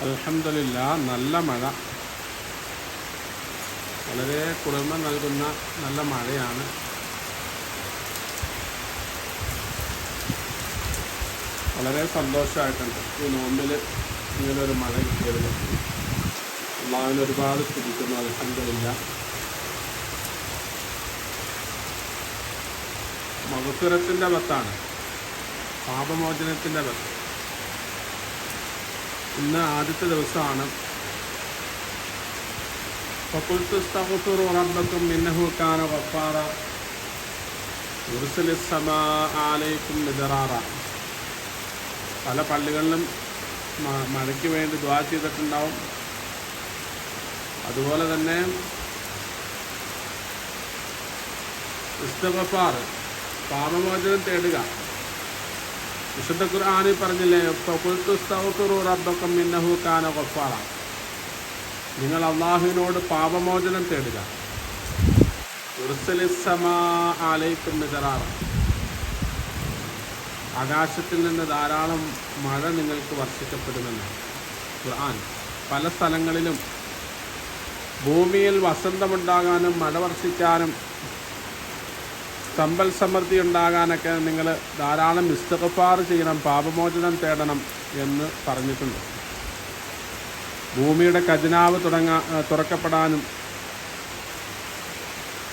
അൽഹംദുലില്ല നല്ല മഴ. വളരെ കുളിർമ നൽകുന്ന നല്ല മഴയാണ്. വളരെ സന്തോഷമായിട്ടുണ്ട്. ഈ നോമ്പിൽ ഇങ്ങനൊരു മഴ കിട്ടിയത് അള്ളാവിന് ഒരുപാട് സ്തുതിക്കുന്നു. അലഹമില്ല മകസുരത്തിന്റെ ബത്താണ്. പാപമോചനത്തിന്റെ ബത്ത്. ഇന്ന് ആദ്യത്തെ ദിവസമാണ്. ഫക്കുൽത്തുസ്തഹത്തുർ റബ്ബക്കും മിന്നഹു കാന വഫാറ ഉർസലിസമാ ആലയ്ക്കും മിതറാറ പല പള്ളികളിലും മഴയ്ക്ക് വേണ്ടി ദ്വാ ചെയ്തിട്ടുണ്ടാവും. അതുപോലെ തന്നെ ഇസ്തഗഫാർ പാപമോചനം തേടുക. വിശുദ്ധ ഖുർആാനിൽ പറഞ്ഞില്ലേ ഗഫാറ. നിങ്ങൾ അള്ളാഹുവിനോട് പാപമോചനം തേടുക. ആകാശത്തിൽ നിന്ന് ധാരാളം മഴ നിങ്ങൾക്ക് വർഷിക്കപ്പെടുമെന്ന് ഖുർആൻ. പല സ്ഥലങ്ങളിലും ഭൂമിയിൽ വസന്തമുണ്ടാകാനും മഴ വർഷിക്കാനും സമ്പൽ സമൃദ്ധി ഉണ്ടാകാനൊക്കെ നിങ്ങൾ ധാരാളം ഇസ്തകഫാർ ചെയ്യണം പാപമോചനം തേടണം എന്ന് പറഞ്ഞിട്ടുണ്ട്. ഭൂമിയുടെ ഖജനാവ് തുടങ്ങാ തുറക്കപ്പെടാനും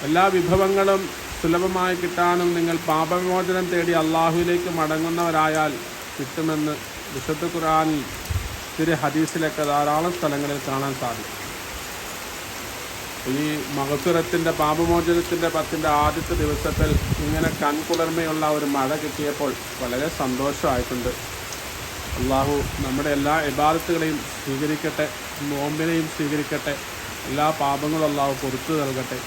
എല്ലാ വിഭവങ്ങളും സുലഭമായി കിട്ടാനും നിങ്ങൾ പാപമോചനം തേടി അള്ളാഹുവിലേക്ക് മടങ്ങുന്നവരായാൽ കിട്ടുമെന്ന് വിശുദ്ധ ഖുർആനിൽ തിരു ഹദീസിലൊക്കെ ധാരാളം സ്ഥലങ്ങളിൽ കാണാൻ സാധിക്കും. ഈ മകസുരത്തിന്റെ പാപമോചനത്തിന്റെ പത്തിന്റെ ആദ്യത്തെ ദിവസത്തിൽ ഇങ്ങനെ കൺകുളിർമയുള്ള ഒരു മഴ കിട്ടിയപ്പോൾ വളരെ സന്തോഷമായിട്ടുണ്ട്. അള്ളാഹു നമ്മുടെ എല്ലാ ഇബാദത്തുകളെയും സ്വീകരിക്കട്ടെ നോമ്പിനെയും സ്വീകരിക്കട്ടെ എല്ലാ പാപങ്ങളും അള്ളാഹു പൊറത്തു നൽകട്ടെ.